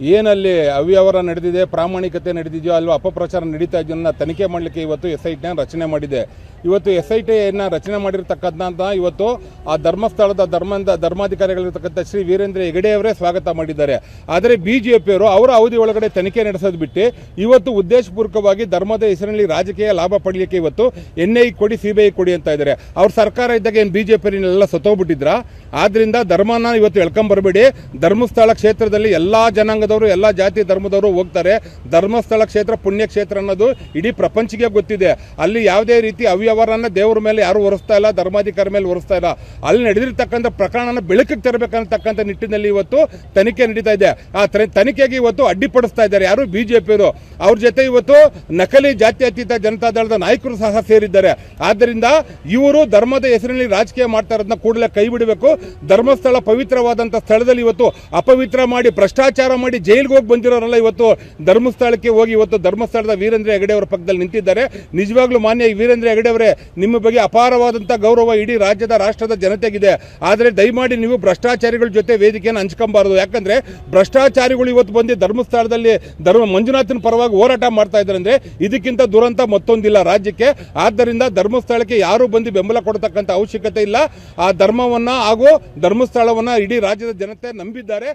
ಏನಲ್ಲಿ ಅವ್ಯವಹಾರ ನಡೆದಿದೆ, ಪ್ರಾಮಾಣಿಕತೆ ನಡೆದಿದೆಯೋ ಅಲ್ವಾ ಅಪಪ್ರಚಾರ ನಡೀತಾ ಇದೆಯೋ ತನಿಖೆ ಮಾಡಲಿಕ್ಕೆ ಇವತ್ತು ಎಸ್ ಐ ಟಿನ ರಚನೆ ಮಾಡಿದೆ. ಇವತ್ತು ಎಸ್ ಐ ಟಿಯನ್ನು ರಚನೆ ಮಾಡಿರ್ತಕ್ಕಂಥ ಇವತ್ತು ಆ ಧರ್ಮಸ್ಥಳದ ಧರ್ಮದ ಧರ್ಮಾಧಿಕಾರಿಗಳಿರ್ತಕ್ಕಂಥ ಶ್ರೀ ವೀರೇಂದ್ರ ಹೆಗಡೆಯವರೇ ಸ್ವಾಗತ ಮಾಡಿದ್ದಾರೆ. ಆದರೆ ಬಿ ಜೆ ಪಿಯವರು ಅವರ ಅವಧಿ ಒಳಗಡೆ ತನಿಖೆ ನಡೆಸೋದು ಬಿಟ್ಟು ಇವತ್ತು ಉದ್ದೇಶಪೂರ್ವಕವಾಗಿ ಧರ್ಮದ ಹೆಸರಿನಲ್ಲಿ ರಾಜಕೀಯ ಲಾಭ ಪಡೆಯಲಿಕ್ಕೆ ಇವತ್ತು ಎನ್ ಐ ಕೊಡಿ ಸಿ ಬಿ ಐ ಕೊಡಿ ಅಂತ ಇದ್ದಾರೆ. ಅವ್ರ ಸರ್ಕಾರ ಇದ್ದಾಗ ಏನು ಬಿ ಜೆ ಬಿಜೆಪಿಯನ್ನೆಲ್ಲ ಸತ್ತೋಗ್ಬಿಟ್ಟಿದ್ರ? ಆದ್ರಿಂದ ಧರ್ಮನ ಇವತ್ತು ಎಳ್ಕೊಂಬರ್ಬೇಡಿ ಧರ್ಮಸ್ಥಳ ಕ್ಷೇತ್ರದಲ್ಲಿ ಎಲ್ಲಾ ಜನಾಂಗದವರು ಎಲ್ಲ ಜಾತಿ ಧರ್ಮದವರು ಹೋಗ್ತಾರೆ. ಧರ್ಮಸ್ಥಳ ಕ್ಷೇತ್ರ, ಪುಣ್ಯ ಕ್ಷೇತ್ರ ಅನ್ನೋದು ಇಡೀ ಪ್ರಪಂಚಕ್ಕೆ ಗೊತ್ತಿದೆ. ಅಲ್ಲಿ ಯಾವುದೇ ರೀತಿ ಅವ್ಯವಹಾರನ ದೇವರ ಮೇಲೆ ಯಾರು ಹೊರಿಸ್ತಾ ಇಲ್ಲ, ಧರ್ಮಾಧಿಕಾರಿ ಮೇಲೆ ಹೊರಿಸ್ತಾ ಇಲ್ಲ. ಅಲ್ಲಿ ನಡೆದಿರ್ತಕ್ಕಂಥ ಪ್ರಕರಣನ ಬೆಳಕಿಗೆ ತರಬೇಕನ್ನತಕ್ಕಂಥ ನಿಟ್ಟಿನಲ್ಲಿ ಇವತ್ತು ತನಿಖೆ ನಡೀತಾ ಇದೆ. ಆ ತನಿಖೆಗೆ ಇವತ್ತು ಅಡ್ಡಿಪಡಿಸ್ತಾ ಇದ್ದಾರೆ ಯಾರು? ಬಿಜೆಪಿಯವರು. ಅವ್ರ ಜೊತೆ ಇವತ್ತು ನಕಲಿ ಜಾತ್ಯತೀತ ಜನತಾದಳದ ನಾಯಕರು ಸಹ ಸೇರಿದ್ದಾರೆ. ಆದ್ದರಿಂದ ಇವರು ಧರ್ಮದ ಹೆಸರಿನಲ್ಲಿ ರಾಜಕೀಯ ಮಾಡ್ತಾ ಇರೋದನ್ನ ಕೂಡಲೇ ಕೈ ಬಿಡಬೇಕು. ಧರ್ಮಸ್ಥಳ ಪವಿತ್ರವಾದಂಥ ಸ್ಥಳದಲ್ಲಿ ಇವತ್ತು ಅಪವಿತ್ರ ಮಾಡಿ, ಭ್ರಷ್ಟಾಚಾರ ಮಾಡಿ ಜೈಲಿಗೆ ಹೋಗಿ ಬಂದಿರೋರೆಲ್ಲ ಇವತ್ತು ಧರ್ಮಸ್ಥಳಕ್ಕೆ ಹೋಗಿ ಇವತ್ತು ಧರ್ಮಸ್ಥಳದ ವೀರೇಂದ್ರ ಹೆಗಡೆ ಅವರ ಪಕ್ಕದಲ್ಲಿ ನಿಂತಿದ್ದಾರೆ. ನಿಜವಾಗ್ಲೂ ಮಾನ್ಯ ವೀರೇಂದ್ರ ಹೆಗಡೆ ಅವರೇ, ನಿಮ್ಮ ಬಗ್ಗೆ ಅಪಾರವಾದಂಥ ಗೌರವ ಇಡೀ ರಾಜ್ಯದ, ರಾಷ್ಟ್ರದ ಜನತೆಗಿದೆ. ಆದರೆ ದಯಮಾಡಿ ನೀವು ಭ್ರಷ್ಟಾಚಾರಿಗಳ ಜೊತೆ ವೇದಿಕೆಯನ್ನು ಹಂಚ್ಕೊಬಾರದು. ಯಾಕಂದ್ರೆ ಭ್ರಷ್ಟಾಚಾರಿಗಳು ಇವತ್ತು ಬಂದು ಧರ್ಮಸ್ಥಳದಲ್ಲಿ ಧರ್ಮ ಮಂಜುನಾಥನ ಪರವಾಗಿ ಹೋರಾಟ ಮಾಡ್ತಾ ಇದ್ದಾರೆ ಅಂದ್ರೆ ಇದಕ್ಕಿಂತ ದುರಂತ ಮತ್ತೊಂದಿಲ್ಲ ರಾಜ್ಯಕ್ಕೆ. ಆದ್ದರಿಂದ ಧರ್ಮಸ್ಥಳಕ್ಕೆ ಯಾರು ಬಂದು ಬೆಂಬಲ ಕೊಡತಕ್ಕಂಥ ಅವಶ್ಯಕತೆ ಇಲ್ಲ. ಆ ಧರ್ಮವನ್ನ ಹಾಗೂ ಧರ್ಮಸ್ಥಳವನ್ನ ಇಡೀ ರಾಜ್ಯದ ಜನತೆ ನಂಬಿದ್ದಾರೆ.